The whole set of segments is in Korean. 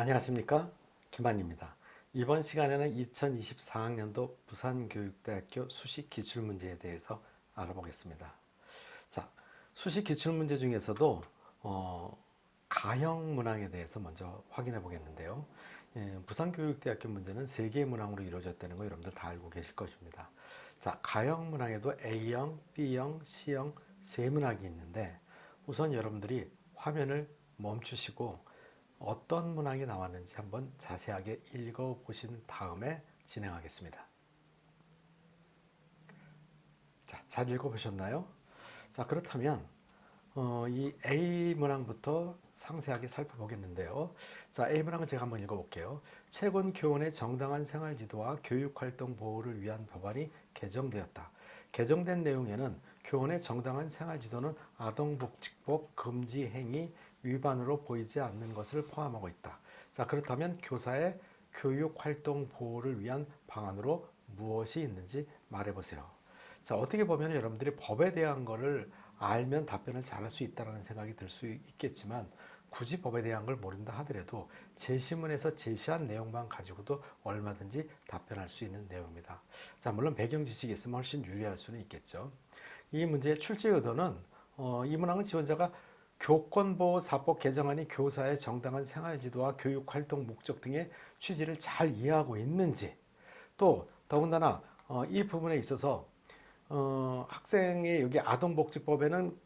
안녕하십니까 김한입니다. 이번 시간에는 2024학년도 부산교육대학교 수식 기출문제에 대해서 알아보겠습니다. 자, 수식 기출문제 중에서도 어, 가형 문항에 대해서 먼저 확인해 보겠는데요. 예, 부산교육대학교 문제는 세 개의 문항으로 이루어졌다는 거 여러분들 다 알고 계실 것입니다. 자, 가형 문항에도 A형, B형, C형 세 문항이 있는데 우선 여러분들이 화면을 멈추시고 어떤 문항이 나왔는지 한번 자세하게 읽어보신 다음에 진행하겠습니다. 자, 잘 읽어보셨나요? 자, 그렇다면 어, 이 A 문항부터 상세하게 살펴보겠는데요. 자, A 문항은 제가 한번 읽어볼게요. 최근 교원의 정당한 생활 지도와 교육 활동 보호를 위한 법안이 개정되었다. 개정된 내용에는 교원의 정당한 생활 지도는 아동복지법 금지 행위 위반으로 보이지 않는 것을 포함하고 있다. 자, 그렇다면 교사의 교육 활동 보호를 위한 방안으로 무엇이 있는지 말해 보세요. 자, 어떻게 보면 여러분들이 법에 대한 거를 알면 답변을 잘할 수 있다는 생각이 들 수 있겠지만 굳이 법에 대한 걸 모른다 하더라도 제시문에서 제시한 내용만 가지고도 얼마든지 답변할 수 있는 내용입니다. 자, 물론 배경 지식이 있으면 훨씬 유리할 수는 있겠죠. 이 문제의 출제 의도는 어, 이 문항은 지원자가 교권보호사법 개정안이 교사의 정당한 생활지도와 교육활동 목적 등의 취지를 잘 이해하고 있는지 또 더군다나 어, 이 부분에 있어서 어, 학생의 여기 아동복지법에는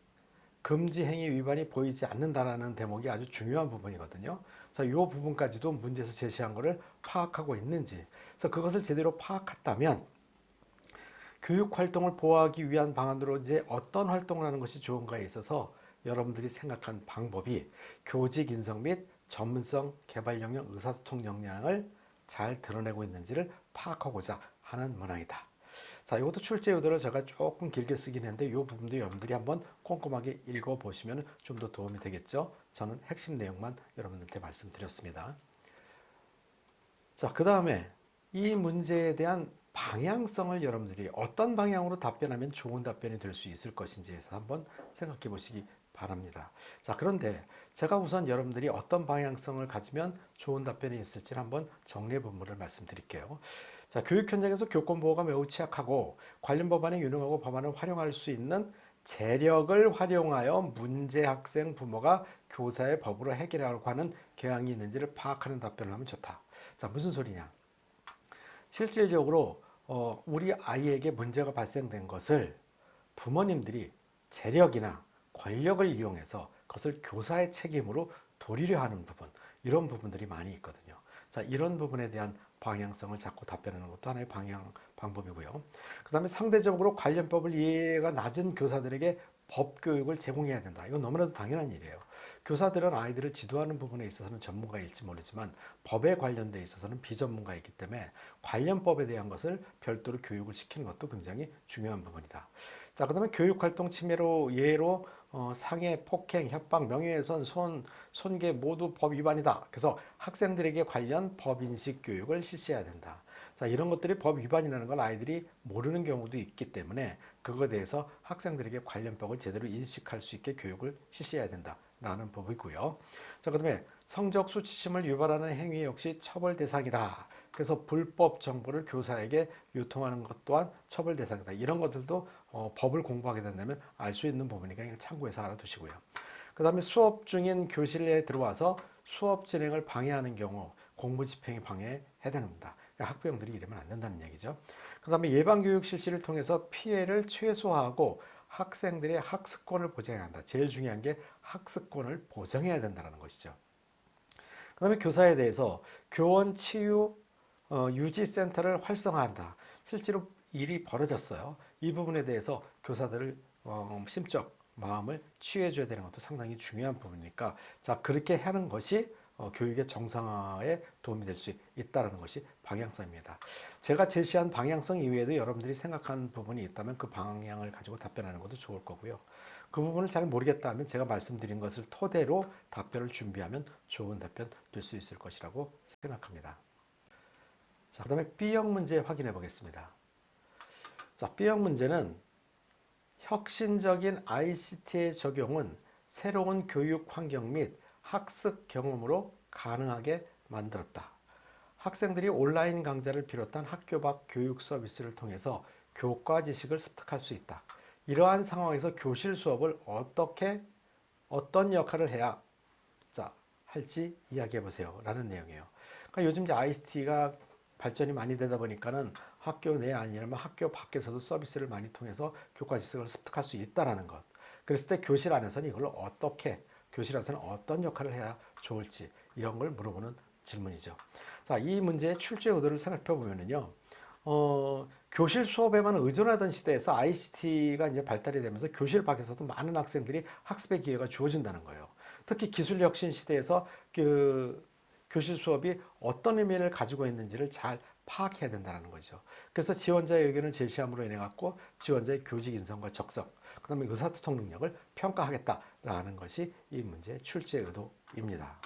금지 행위 위반이 보이지 않는다라는 대목이 아주 중요한 부분이거든요. 자, 이 부분까지도 문제에서 제시한 것을 파악하고 있는지, 그래서 그것을 제대로 파악했다면 교육 활동을 보호하기 위한 방안으로 이제 어떤 활동을 하는 것이 좋은가에 있어서 여러분들이 생각한 방법이 교직 인성 및 전문성 개발 역량 의사소통 역량을 잘 드러내고 있는지를 파악하고자 하는 문항이다. 자, 이것도 출제 의도를 제가 조금 길게 쓰긴 했는데 이 부분도 여러분들이 한번 꼼꼼하게 읽어보시면 좀 더 도움이 되겠죠. 저는 핵심 내용만 여러분들한테 말씀드렸습니다. 자, 그 다음에 이 문제에 대한 방향성을 여러분들이 어떤 방향으로 답변하면 좋은 답변이 될 수 있을 것인지에서 한번 생각해 보시기 바랍니다. 자, 그런데 제가 우선 여러분들이 어떤 방향성을 가지면 좋은 답변이 있을지 한번 정리해 본문을 말씀드릴게요. 자, 교육 현장에서 교권 보호가 매우 취약하고 관련 법안에 유능하고 법안을 활용할 수 있는 재력을 활용하여 문제 학생 부모가 교사의 법으로 해결하려고 하는 경향이 있는지를 파악하는 답변을 하면 좋다. 자, 무슨 소리냐? 실질적으로 어, 우리 아이에게 문제가 발생된 것을 부모님들이 재력이나 권력을 이용해서 그것을 교사의 책임으로 돌리려 하는 부분, 이런 부분들이 많이 있거든요. 자, 이런 부분에 대한 방향성을 잡고 답변하는 것도 하나의 방향 방법이고요. 그 다음에 상대적으로 관련법을 이해가 낮은 교사들에게 법 교육을 제공해야 된다. 이건 너무나도 당연한 일이에요. 교사들은 아이들을 지도하는 부분에 있어서는 전문가일지 모르지만 법에 관련돼 있어서는 비전문가이기 때문에 관련법에 대한 것을 별도로 교육을 시키는 것도 굉장히 중요한 부분이다. 자, 그 다음에 교육 활동 침해로 예로 어, 상해, 폭행, 협박, 명예훼손, 손, 손괴 모두 법 위반이다. 그래서 학생들에게 관련 법 인식 교육을 실시해야 된다. 자, 이런 것들이 법 위반이라는 걸 아이들이 모르는 경우도 있기 때문에 그거에 대해서 학생들에게 관련법을 제대로 인식할 수 있게 교육을 실시해야 된다라는 법이고요. 자, 그다음에 성적 수치심을 유발하는 행위 역시 처벌 대상이다. 그래서 불법 정보를 교사에게 유통하는 것 또한 처벌 대상이다. 이런 것들도 어, 법을 공부하게 된다면 알 수 있는 부분이니까 참고해서 알아두시고요. 그 다음에 수업 중인 교실에 들어와서 수업 진행을 방해하는 경우 공부 집행이 방해에 해당합니다. 그러니까 학부형들이 이러면 안 된다는 얘기죠. 그 다음에 예방교육 실시를 통해서 피해를 최소화하고 학생들의 학습권을 보장해야 한다. 제일 중요한 게 학습권을 보장해야 된다는 것이죠. 그 다음에 교사에 대해서 교원 치유 어, 유지센터를 활성화한다. 실제로 일이 벌어졌어요. 이 부분에 대해서 교사들을 어, 심적 마음을 치유해줘야 되는 것도 상당히 중요한 부분이니까 자 그렇게 하는 것이 어, 교육의 정상화에 도움이 될 수 있다는 것이 방향성입니다. 제가 제시한 방향성 이외에도 여러분들이 생각하는 부분이 있다면 그 방향을 가지고 답변하는 것도 좋을 거고요. 그 부분을 잘 모르겠다 면 제가 말씀드린 것을 토대로 답변을 준비하면 좋은 답변 될 수 있을 것이라고 생각합니다. 자, 그 다음에 B형 문제 확인해 보겠습니다. 자, B형 문제는 혁신적인 ICT의 적용은 새로운 교육 환경 및 학습 경험으로 가능하게 만들었다. 학생들이 온라인 강좌를 비롯한 학교 밖 교육 서비스를 통해서 교과 지식을 습득할 수 있다. 이러한 상황에서 교실 수업을 어떻게 어떤 역할을 해야 자 할지 이야기해 보세요. 라는 내용이에요. 그러니까 요즘 이제 ICT가 발전이 많이 되다 보니까는 학교 내 아니라면 학교 밖에서도 서비스를 많이 통해서 교과 지식을 습득할 수 있다라는 것. 그랬을 때 교실 안에서는 이걸 어떻게 교실 안에서는 어떤 역할을 해야 좋을지 이런 걸 물어보는 질문이죠. 자, 이 문제의 출제 의도를 생각해 보면은요. 어, 교실 수업에만 의존하던 시대에서 ICT가 이제 발달이 되면서 교실 밖에서도 많은 학생들이 학습의 기회가 주어진다는 거예요. 특히 기술 혁신 시대에서 그 교실 수업이 어떤 의미를 가지고 있는지를 잘 파악해야 된다는 거죠. 그래서 지원자의 의견을 제시함으로 인해 갖고 지원자의 교직 인성과 적성, 그 다음에 의사소통 능력을 평가하겠다라는 것이 이 문제의 출제 의도입니다.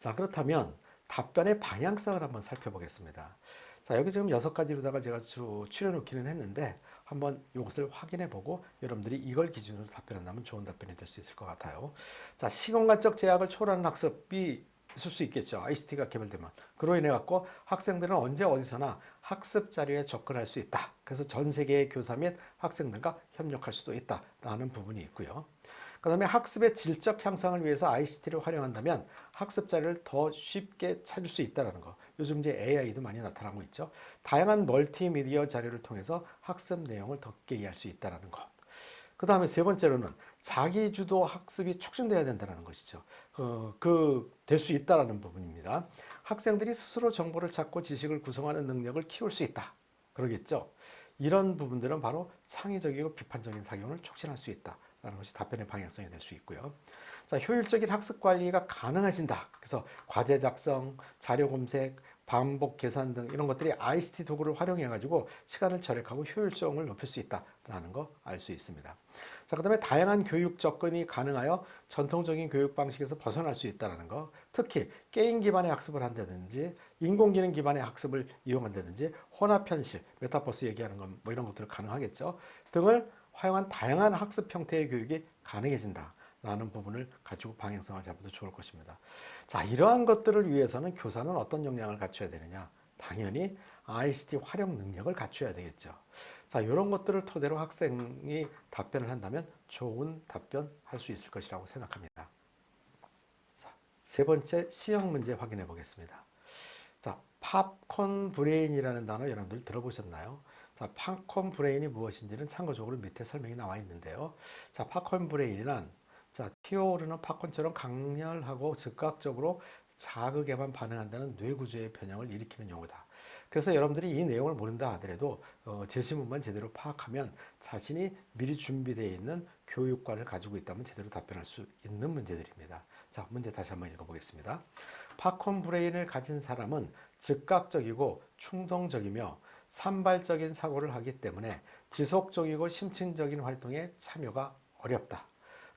자, 그렇다면 답변의 방향성을 한번 살펴보겠습니다. 자, 여기 지금 여섯 가지로다가 제가 주 추려놓기는 했는데 한번 이것을 확인해 보고 여러분들이 이걸 기준으로 답변한다면 좋은 답변이 될 수 있을 것 같아요. 자, 시공간적 제약을 초월하는 학습이 있을 수 있겠죠. ICT가 개발되면. 그로 인해 갖고 학생들은 언제 어디서나 학습 자료에 접근할 수 있다. 그래서 전 세계의 교사 및 학생들과 협력할 수도 있다라는 부분이 있고요. 그 다음에 학습의 질적 향상을 위해서 ICT를 활용한다면 학습 자료를 더 쉽게 찾을 수 있다는 거. 요즘 이제 AI도 많이 나타나고 있죠. 다양한 멀티미디어 자료를 통해서 학습 내용을 더 깊게 이해할 수 있다는 것. 그 다음에 세 번째로는 자기주도 학습이 촉진돼야 된다는 것이죠. 어, 그, 될 수 있다라는 부분입니다. 학생들이 스스로 정보를 찾고 지식을 구성하는 능력을 키울 수 있다. 그러겠죠. 이런 부분들은 바로 창의적이고 비판적인 사용을 촉진할 수 있다라는 것이 답변의 방향성이 될 수 있고요. 자, 효율적인 학습 관리가 가능해진다. 그래서 과제 작성, 자료 검색, 반복 계산 등 이런 것들이 ICT 도구를 활용해 가지고 시간을 절약하고 효율성을 높일 수 있다 라는 거 알 수 있습니다. 자, 그 다음에 다양한 교육 접근이 가능하여 전통적인 교육 방식에서 벗어날 수 있다는 거. 특히 게임 기반의 학습을 한다든지 인공지능 기반의 학습을 이용한다든지 혼합 현실, 메타버스 얘기하는 건 뭐 이런 것들을 가능하겠죠. 등을 활용한 다양한 학습 형태의 교육이 가능해진다. 라는 부분을 가지고 방향성을 잡아도 좋을 것입니다. 자, 이러한 것들을 위해서는 교사는 어떤 역량을 갖춰야 되느냐? 당연히 ICT 활용 능력을 갖춰야 되겠죠. 자, 이런 것들을 토대로 학생이 답변을 한다면 좋은 답변 할 수 있을 것이라고 생각합니다. 자, 세 번째 시형 문제 확인해 보겠습니다. 자, 팝콘 브레인이라는 단어 여러분들 들어보셨나요? 자, 팝콘 브레인이 무엇인지는 참고적으로 밑에 설명이 나와 있는데요. 자, 팝콘 브레인이란 자, 티오르는 팝콘처럼 강렬하고 즉각적으로 자극에만 반응한다는 뇌 구조의 변형을 일으키는 용어다. 그래서 여러분들이 이 내용을 모른다 하더라도 어, 제시문만 제대로 파악하면 자신이 미리 준비되어 있는 교육관을 가지고 있다면 제대로 답변할 수 있는 문제들입니다. 자, 문제 다시 한번 읽어보겠습니다. 팝콘 브레인을 가진 사람은 즉각적이고 충동적이며 산발적인 사고를 하기 때문에 지속적이고 심층적인 활동에 참여가 어렵다.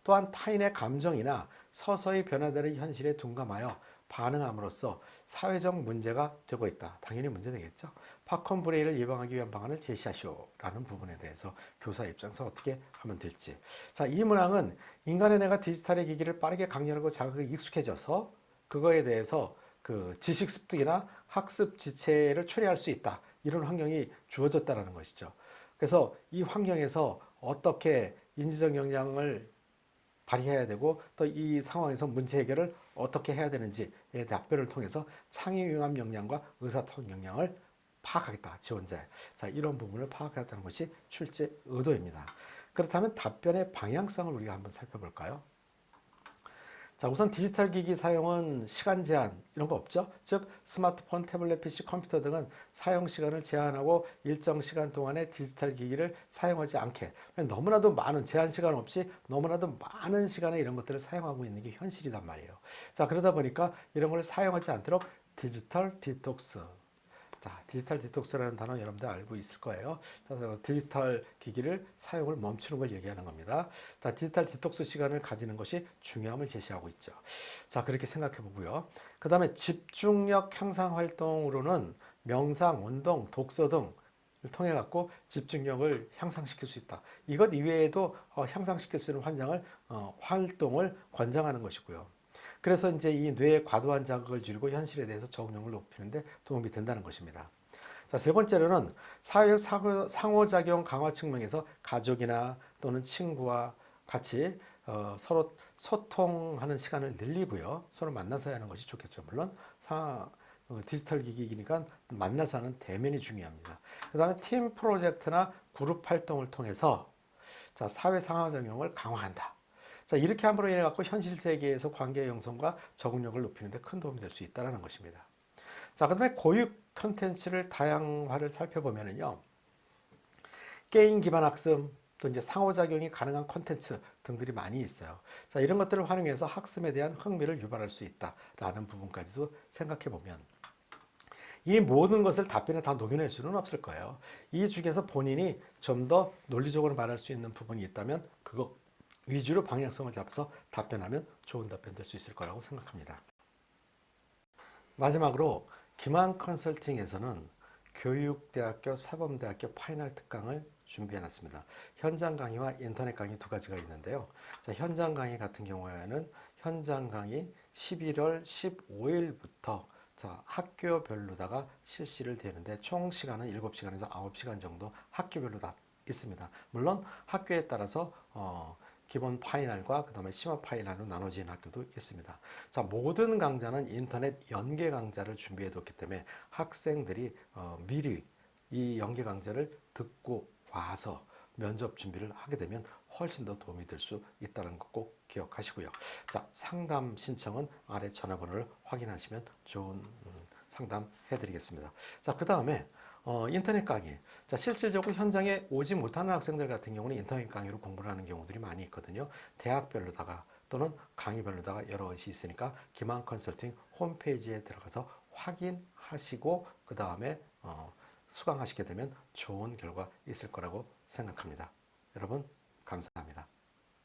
또한 타인의 감정이나 서서히 변화되는 현실에 둔감하여 반응함으로써 사회적 문제가 되고 있다. 당연히 문제되겠죠. 팝콘 브레이를 예방하기 위한 방안을 제시하시오라는 부분에 대해서 교사 입장에서 어떻게 하면 될지. 자, 이 문항은 인간의 뇌가 디지털의 기기를 빠르게 강렬하고 자극에 익숙해져서 그거에 대해서 그 지식 습득이나 학습 지체를 초래할 수 있다. 이런 환경이 주어졌다는 것이죠. 그래서 이 환경에서 어떻게 인지적 역량을 발휘해야 되고 또 이 상황에서 문제 해결을 어떻게 해야 되는지에 답변을 통해서 창의융합 역량과 의사소통 역량을 파악하겠다 지원자 자 이런 부분을 파악하겠다는 것이 출제 의도입니다. 그렇다면 답변의 방향성을 우리가 한번 살펴볼까요? 자, 우선 디지털 기기 사용은 시간 제한 이런 거 없죠? 즉 스마트폰, 태블릿, PC, 컴퓨터 등은 사용 시간을 제한하고 일정 시간 동안에 디지털 기기를 사용하지 않게 너무나도 많은 제한 시간 없이 너무나도 많은 시간에 이런 것들을 사용하고 있는 게 현실이란 말이에요. 자, 그러다 보니까 이런 걸 사용하지 않도록 디지털 디톡스 자, 디지털 디톡스라는 단어 여러분들 알고 있을 거예요. 자, 디지털 기기를 사용을 멈추는 걸 얘기하는 겁니다. 자, 디지털 디톡스 시간을 가지는 것이 중요함을 제시하고 있죠. 자, 그렇게 생각해 보고요. 그 다음에 집중력 향상 활동으로는 명상, 운동, 독서 등을 통해 갖고 집중력을 향상시킬 수 있다. 이것 이외에도 어, 향상시킬 수 있는 환장을 어, 활동을 권장하는 것이고요. 그래서 이제 이 뇌의 과도한 자극을 줄이고 현실에 대해서 적응력을 높이는데 도움이 된다는 것입니다. 자, 세 번째로는 사회 상호- 상호작용 강화 측면에서 가족이나 또는 친구와 같이 어, 서로 소통하는 시간을 늘리고요. 서로 만나서 하는 것이 좋겠죠. 물론 사, 어, 디지털 기기이니까 만나서 하는 대면이 중요합니다. 그 다음에 팀 프로젝트나 그룹 활동을 통해서 자, 사회 상호작용을 강화한다. 자, 이렇게 함으로 인해 갖고 현실 세계에서 관계 형성과 적응력을 높이는 데 큰 도움이 될 수 있다는 것입니다. 자, 그 다음에 고육 컨텐츠를 다양화를 살펴보면은요. 게임 기반 학습 또 이제 상호작용이 가능한 컨텐츠 등들이 많이 있어요. 자, 이런 것들을 활용해서 학습에 대한 흥미를 유발할 수 있다라는 부분까지도 생각해 보면 이 모든 것을 답변에 다 녹여낼 수는 없을 거예요. 이 중에서 본인이 좀 더 논리적으로 말할 수 있는 부분이 있다면 그거 위주로 방향성을 잡아서 답변하면 좋은 답변 될 수 있을 거라고 생각합니다. 마지막으로 김한 컨설팅에서는 교육대학교, 사범대학교 파이널 특강을 준비해 놨습니다. 현장 강의와 인터넷 강의 두 가지가 있는데요. 자, 현장 강의 같은 경우에는 현장 강의 11월 15일부터 자, 학교별로다가 실시를 되는데 총 시간은 7시간에서 9시간 정도 학교별로 다 있습니다. 물론 학교에 따라서 어, 기본 파이널과 그 다음에 심화 파이널로 나눠진 학교도 있습니다. 자, 모든 강좌는 인터넷 연계 강좌를 준비해 뒀기 때문에 학생들이 어, 미리 이 연계 강좌를 듣고 와서 면접 준비를 하게 되면 훨씬 더 도움이 될 수 있다는 거꼭 기억하시고요. 자, 상담 신청은 아래 전화번호를 확인하시면 좋은 음, 상담 해드리겠습니다. 자, 그 다음에 어, 인터넷 강의. 자, 실질적으로 현장에 오지 못하는 학생들 같은 경우는 인터넷 강의로 공부를 하는 경우들이 많이 있거든요. 대학별로다가 또는 강의별로다가 여러 것이 있으니까 기만 컨설팅 홈페이지에 들어가서 확인하시고 그 다음에 어, 수강하시게 되면 좋은 결과 있을 거라고 생각합니다. 여러분 감사합니다.